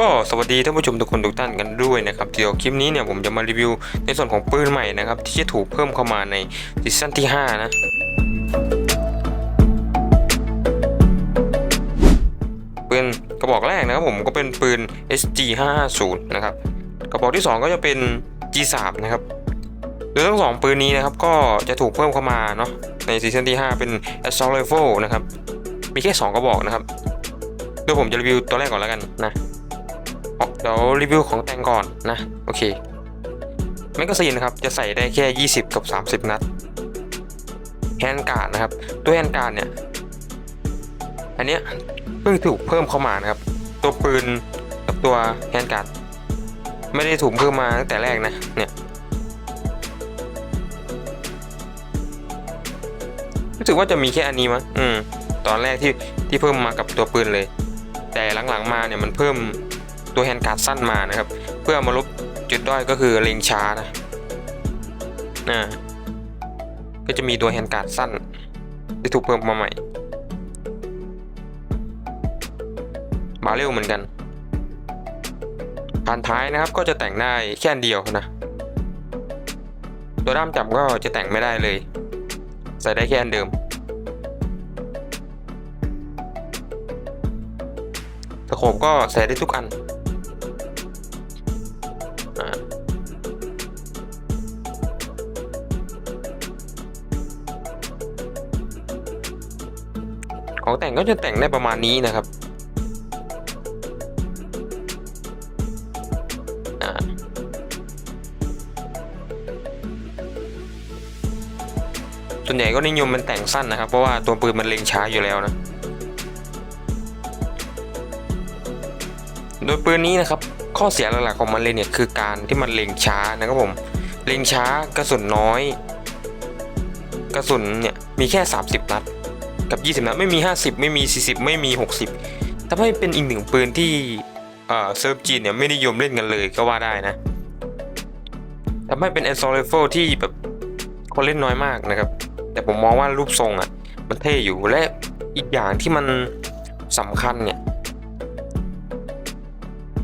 ก็สวัสดีท่านผู้ชมทุกคนทุกท่านกันด้วยนะครับเดี๋ยวคลิปนี้เนี่ยผมจะมารีวิวในส่วนของปืนใหม่นะครับที่จะถูกเพิ่มเข้ามาในซีซั่นที่ 5 นะปืนกระบอกแรกนะครับผมก็เป็นปืน SG 550นะครับกระบอกที่ 2 ก็จะเป็น G3 นะครับโดยทั้งสองปืนนี้นะครับก็จะถูกเพิ่มเข้ามาเนาะในซีซั่นที่ 5 เป็น Assault Rifle นะครับมีแค่ 2 กระบอกนะครับโดยผมจะรีวิวตัวแรกก่อนแล้วกันนะ เดี๋ยวรีวิวของแต่งก่อนนะ โอเคแมกกาซีนนะครับ จะใส่ได้แค่ 20 กับ 30 นัดแฮนการ์ดนะครับ ตัวแฮนการ์ดเนี่ย อันเนี้ยเพิ่งถูกเพิ่มเข้ามานะครับ ตัวปืนกับตัวแฮนการ์ดไม่ได้ถูกเพิ่มมาตั้งแต่แรกนะ เนี่ยรู้สึกว่าจะมีแค่อันนี้มั้งอืม ตอนแรกที่ที่เพิ่มมากับตัวปืนเลย แต่หลังๆมาเนี่ยมันเพิ่ม ตัวแฮนด์การ์ดสั้นมานะครับ เพื่อมาลบจุดด้อยก็คือเล็งช้านะอ่าก็จะมีตัวแฮนด์การ์ดสั้นที่ถูกเพิ่มมาใหม่มาเร็วเหมือนกันผ่านท้ายนะครับก็จะแต่งได้แค่เดียวนะ ตัวด้ามจับก็จะแต่งไม่ได้เลย ใส่ได้แค่อันเดิมสโคปก็ใส่ได้ทุกอัน ของแต่งก็จะแต่งได้ประมาณนี้นะครับส่วนใหญ่ก็นิยมเป็นแต่งสั้นนะครับ เพราะว่าตัวปืนมันเล็งช้าอยู่แล้วนะ โดยปืนนี้นะครับ ข้อเสียหลักๆของมันเลยเนี่ยคือการที่มันเล็งช้านะครับผม เล็งช้ากระสุนน้อย กระสุนเนี่ยมีแค่ 30 นัด กับ 20นัดไม่มี 50 ไม่มี 40 ไม่มี 60ทำให้เป็นอีกหนึ่งปืนที่เอ่อเซิร์ฟจีนเนี่ยไม่นิยมเล่นกันเลยก็ว่าได้นะทำให้เป็น assault rifle ที่แบบคนเล่นน้อยมากนะครับ แต่ผมมองว่ารูปทรงอะ มันเท่อยู่และอีกอย่างที่มันสำคัญเนี่ย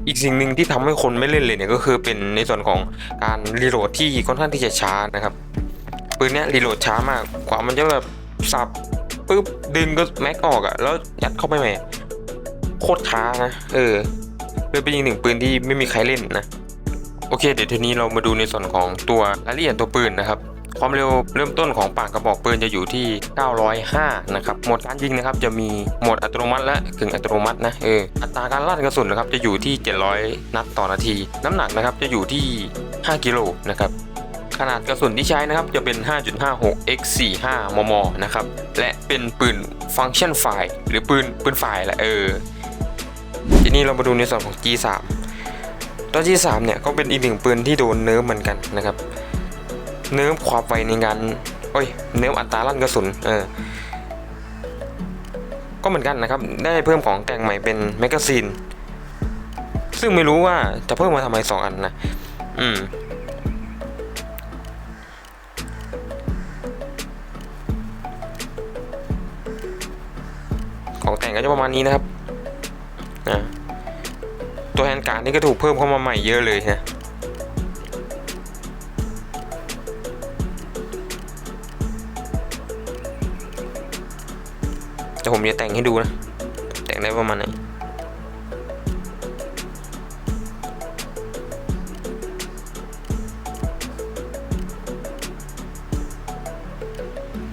อีกสิ่งหนึ่งที่ทำให้คนไม่เล่นเลยเนี่ยก็คือเป็นในส่วนของการรีโหลดที่ค่อนข้างที่จะช้านะครับปืนเนี้ยรีโหลดช้ามากกว่ามันจะแบบสับ ปุ๊บดึงก็แม็กออกอะ่ะ แล้วยัดเข้าไปใหม่โคตรช้านะเออเลยเป็นอีกหนึ่งปืนที่ไม่มีใครเล่นนะ โอเค เดี๋ยวทีนี้เรามาดูในส่วนของตัวรายละเอียดตัวปืนนะครับ ความเร็วเริ่มต้นของปากกระบอกปืนจะอยู่ที่ 905 นะครับ โหมดการยิงนะครับ จะมีโหมดอัตโนมัติและกึ่งอัตโนมัตินะเอออัตราการลั่นกระสุนนะครับจะอยู่ที่ 700 นัดต่อนาที น้ำหนักนะครับจะอยู่ที่ 5 กิโลนะครับ ขนาดกระสุนที่ใช้นะครับจะเป็น 5.56 x 45มม นะครับ และเป็นปืนฟังก์ชันไฟล์หรือปืนปืนไฟล์แหละเออ ทีนี้เรามาดูในส่วนของ G3 ตัว G3 เนี่ยก็เป็นอีกหนึ่งปืนที่โดนเนิร์ฟเหมือนกันนะครับ เนื้อความไวในการโอ้ย เนื้ออัตราลั่นกระสุน เออ ก็เหมือนกันนะครับ ได้เพิ่มของแต่งใหม่เป็นแมกกาซีน ซึ่งไม่รู้ว่าจะเพิ่มมาทำไมสองอันนะ อืม ก็จะประมาณนี้นะครับอ่าตัวแฮนการนี่ก็ถูกเพิ่มเข้ามาใหม่เยอะเลยนะแต่ผมจะแต่งให้ดูนะ แต่งได้ประมาณไหน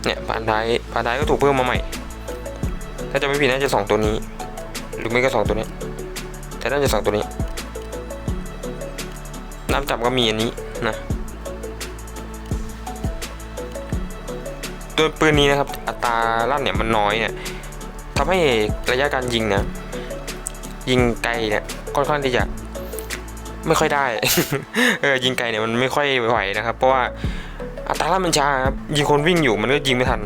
เนี่ยผ่านท้ายผ่านท้ายก็ถูกเพิ่มมาใหม่ ถ้าจะไม่ผิดน่าจะสองตัวนี้ หรือไม่ก็สองตัวนี้ แต่น่าจะสองตัวนี้น้ำจับก็มีอันนี้นะตัวปืนนี้นะครับ อัตราลั่นเนี่ยมันน้อยเนี่ยทำให้ระยะการยิงนี่ยยิงไกลเนี่ยค่อนข้างที่จะไม่ค่อยได้ เออยิงไกลเนี่ยมันไม่ค่อยไหวนะครับ เพราะว่าอัตราลั่นมันช้าครับยิงคนวิ่งอยู่มันก็ยิงไม่ทัน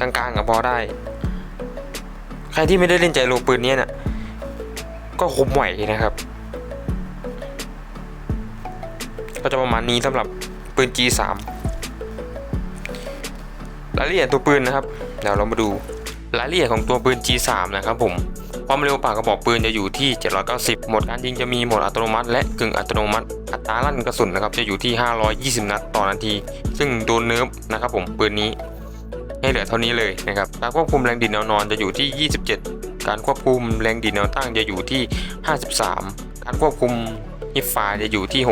กลางๆกับพอได้ ใครที่ไม่ได้เล่นใจโลปืนเนี้ยเนี่ยก็คุมไหวนะครับ ก็จะประมาณนี้สำหรับปืน G3 รายละเอียดตัวปืนนะครับ เดี๋ยวเรามาดูรายละเอียดของตัวปืน G3 นะครับผมคความเร็วปากกระบอกปืนจะอยู่ที่ 790 โหมดการยิงจะมีโหมดอัตโนมัติ และกึ่งอัตโนมัติ อัตราลั่นกระสุนนะครับจะอยู่ที่ 520 นัดต่อนาที ซึ่งโดนเนิร์ฟนะครับผมปืนนี้ ให้เหลือเท่านี้เลยนะครับการควบคุมแรงดีดแนวนอนจะอยู่ที่ 27 การควบคุมแรงดีดแนวตั้งจะอยู่ที่ 53 การควบคุมฮิปฟาจะอยู่ที่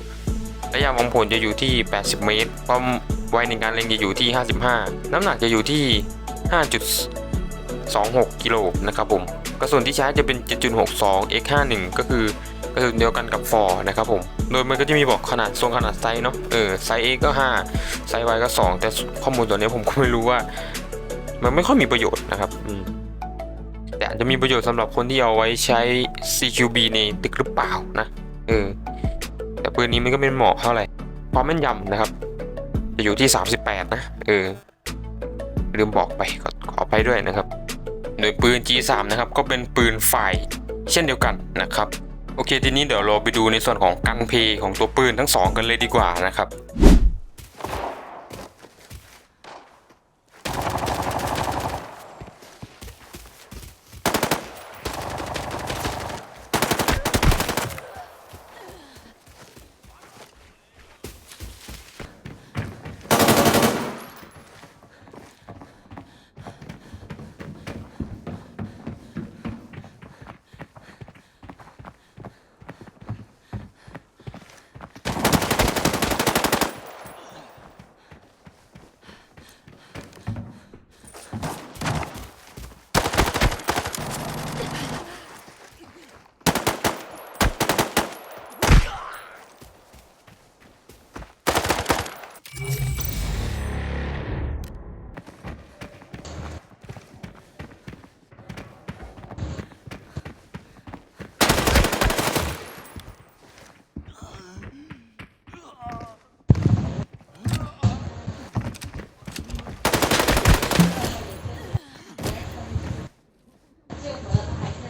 65 ระยะมองผลจะอยู่ที่ 80 เมตร ความไวในการเล็งจะอยู่ที่ 55 น้ำหนักจะอยู่ที่ 5.26 กิโลนะครับผม กระสุนที่ใช้จะเป็น 7.62 x51 ก็คือ กระสุนเดียวกันกับฟอร์นะครับผม โดยมันก็จะมีบอกขนาดทรงขนาดไซส์เนาะ เออไซส์ A ก็ 5 ไซส์ Y ก็ 2 แต่ข้อมูลตัวนี้ผมก็ไม่รู้ว่า มันไม่ค่อยมีประโยชน์นะครับอืมแต่อาจจะมีประโยชน์สำหรับคนที่เอาไว้ใช้ CQB ในตึกหรือเปล่านะ เออ แต่ปืนนี้มันก็ไม่เหมาะเท่าไหร่ความแม่นยำนะครับ จะอยู่ที่ 38 นะ เออ ลืมบอกไปขอขอไปด้วยนะครับ โดยปืน G3 นะครับ ก็เป็นปืนฝ่ายเช่นเดียวกันนะครับ โอเคทีนี้เดี๋ยวเราไปดูในส่วนของกันเพย์ของตัวปืนทั้งสองกันเลยดีกว่านะครับ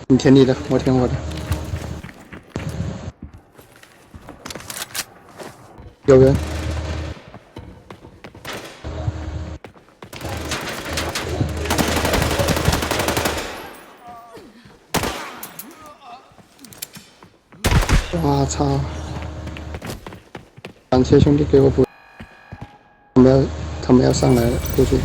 你听你的，我听我的。有人，我操！感谢兄弟给我补，他们要他们要上来了，过去。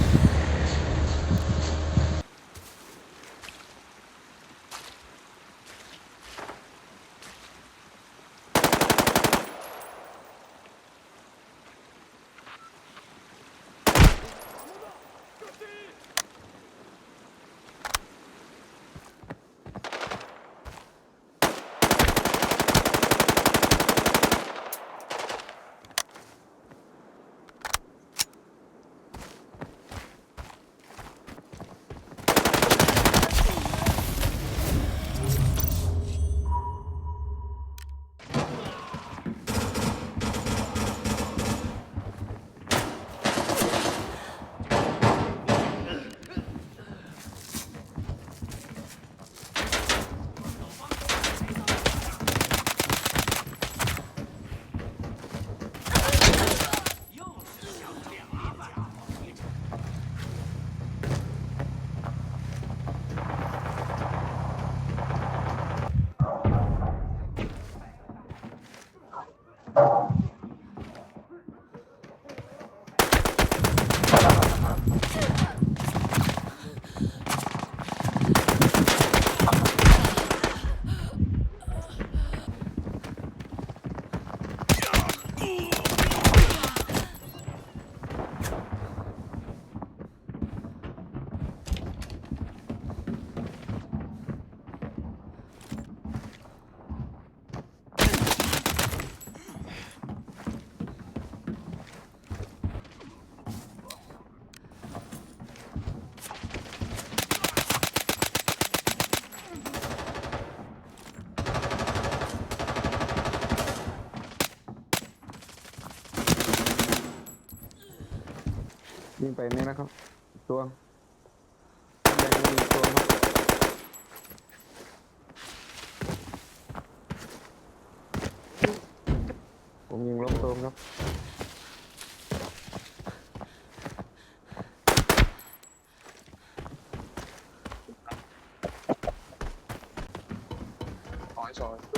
ยิงไปนี่นะครับ ตัวยังมีตัวครับผมยิงล้มตัวครับถอยถอย